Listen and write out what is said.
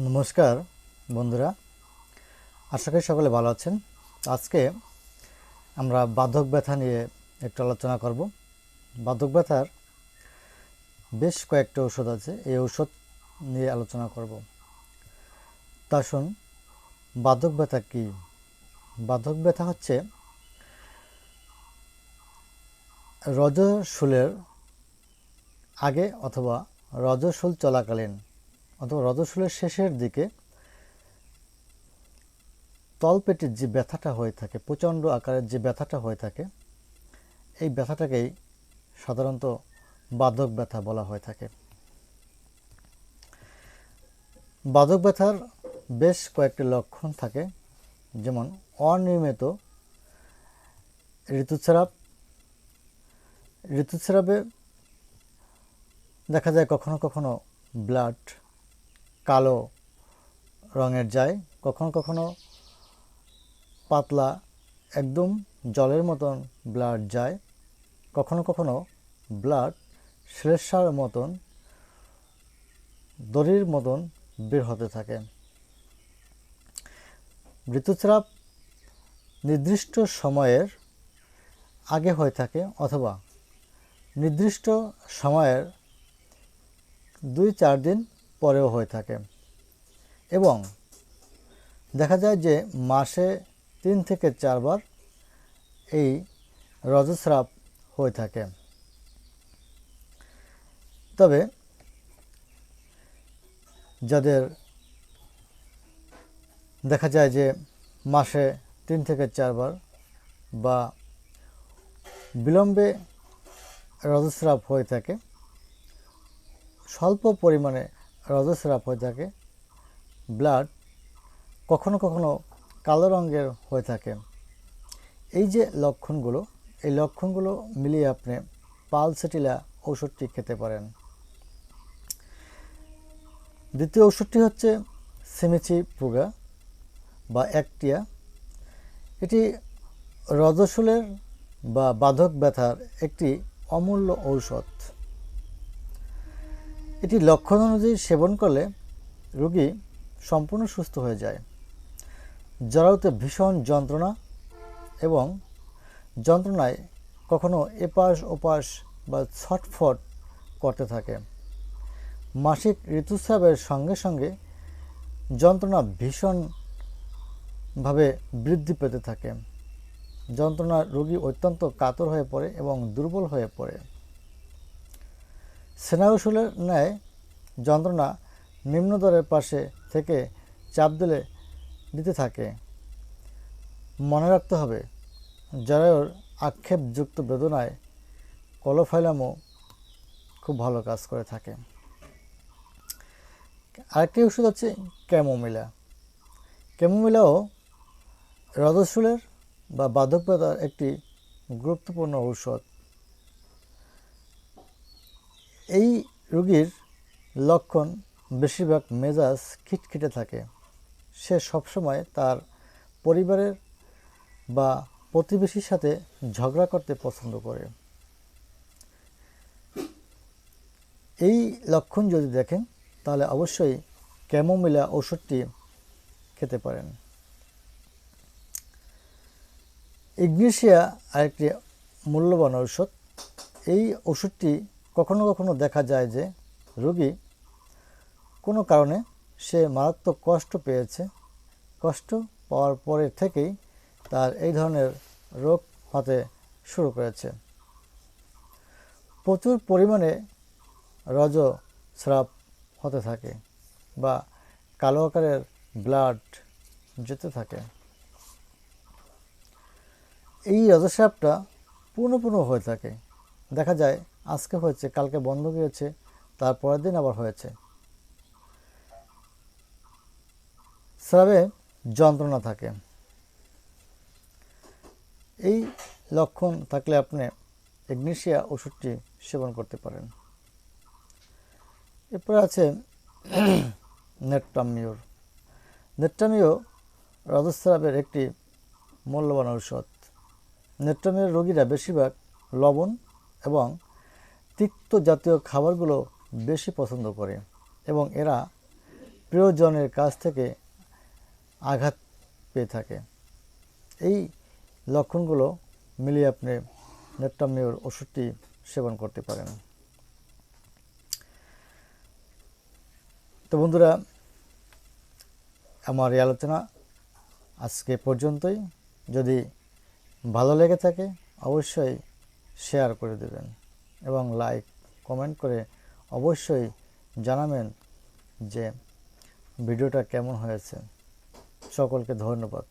নমস্কার, বন্ধুরা। আশা করি সকলে ভালো আছেন। আজকে আমরা বাধক ব্যথা নিয়ে একটু আলোচনা করব। বাধক ব্যথার বেশ কয়েকটা ওষুধ আছে। এই ওষুধ নিয়ে আলোচনা করব। তা শুন বাধক ব্যথা কী? বাধক ব্যথা হচ্ছে রজশুলের আগে অথবা রজশুল চলাকালীন অথবা রজশুলের শেষের দিকে তলপেটের যে ব্যথাটা হয়ে থাকে, প্রচণ্ড আকারের যে ব্যথাটা হয়ে থাকে, এই ব্যথাটাকেই সাধারণত বাদক ব্যথা বলা হয়ে থাকে। বাদক ব্যথার বেশ কয়েকটি লক্ষণ থাকে, যেমন অনিয়মিত ঋতুস্রাব। ঋতুস্রাবে দেখা যায় কখনো কখনো ব্লাড কালো রঙের যায়, কখনো কখনো পাতলা, একদম জলের মতন ব্লাড যায়, কখনো কখনো ব্লাড শ্লেষার মতন, দড়ির মতন বের হতে থাকে। ঋতুস্রাব নির্দিষ্ট সময়ের আগে হয়ে থাকে অথবা নির্দিষ্ট সময়ের দুই চার দিন পরেও হয়ে থাকে। এবং দেখা যায় যে মাসে তিন থেকে চারবার এই রজস্রাব হয়ে থাকে। তবে যাদের দেখা যায় যে মাসে তিন থেকে চারবার বা বিলম্বে রজস্রাব হয়ে থাকে, স্বল্প পরিমাণে রজস্রাব হয়ে থাকে ব্লাড কখনো কখনো কালো রঙের হয়ে থাকে। এই যে লক্ষণগুলো, এই লক্ষণগুলো মিলিয়ে আপনি পালসেটিলা ওষুধটি খেতে পারেন। দ্বিতীয় ওষুধটি হচ্ছে সিমিচি পুগা বা একটিয়া এটি রজশুলের বা বাধক ব্যথার একটি অমূল্য ঔষধ। এটি লক্ষণ অনুযায়ী সেবন করলে রোগী সম্পূর্ণ সুস্থ হয়ে যায়। জরাউতে ভীষণ যন্ত্রণা এবং যন্ত্রণায় কখনো এপাশ ওপাশ বা ছটফট করতে থাকে। মাসিক ঋতুস্রাবের সঙ্গে সঙ্গে যন্ত্রণা ভীষণভাবে বৃদ্ধি পেতে থাকে। যন্ত্রণা রোগী অত্যন্ত কাতর হয়ে পড়ে এবং দুর্বল হয়ে পড়ে। সেনাউসুলের ন্যায় যন্ত্রণা নিম্নদরের পাশে থেকে চাপ দিলে দিতে থাকে। মনে রাখতে হবে জরায়ুর আক্ষেপযুক্ত বেদনায় কলোফাইলামও খুব ভালো কাজ করে থাকে। আরেকটি ওষুধ হচ্ছে ক্যামোমিলা। ক্যামোমিলাও রদশুলের বা বাধক ব্যথার একটি গুরুত্বপূর্ণ ঔষধ। এই রোগীর লক্ষণ বেশিরভাগ মেজাজ খিটখিটে থাকে। সে সবসময় তার পরিবারের বা প্রতিবেশীর সাথে ঝগড়া করতে পছন্দ করে। এই লক্ষণ যদি দেখেন, তাহলে অবশ্যই ক্যামোমিলা ওষুধটি খেতে পারেন। ইগনেশিয়া আরেকটি মূল্যবান ঔষধ। এই ওষুধটি কখনো কখনো দেখা যায় যে রোগী কোনো কারণে সে মারাত্মক কষ্ট পেয়েছে। কষ্ট পাওয়ার পরে থেকেই তার এই ধরনের রোগ হতে শুরু করেছে। প্রচুর পরিমাণে রজ রজস্রাব হতে থাকে বা কালো আকারের ব্লাড যেতে থাকে। এই রজস্রাবটা পুনঃ পুনঃ হয়ে থাকে। দেখা যায় আজকে হয়েছে, কালকে বন্ধ গিয়েছে, তারপরের দিন আবার হয়েছে। স্রাবে যন্ত্রণা থাকে। এই লক্ষণ থাকলে আপনি এগনেশিয়া ওষুধটি সেবন করতে পারেন। এরপরে আছে নেট্টামিওর। নেট্টামিও রজস্রাবের একটি মূল্যবান ঔষধ। নেট্টামিওর রোগীরা বেশিরভাগ লবণ এবং তিক্ত জাতীয় খাবারগুলো বেশি পছন্দ করে এবং এরা প্রিয়জনের কাছ থেকে আঘাত পেয়ে থাকে। এই লক্ষণগুলো মিলিয়ে আপনি নেট্টামিওর ওষুধটি সেবন করতে পারেন। তো বন্ধুরা, আমার এই আলোচনা আজকে পর্যন্তই। যদি ভালো লেগে থাকে, অবশ্যই শেয়ার করে দেবেন। এবং লাইক কমেন্ট করে অবশ্যই জানাবেন যে ভিডিওটা কেমন হয়েছে। সকলকে ধন্যবাদ।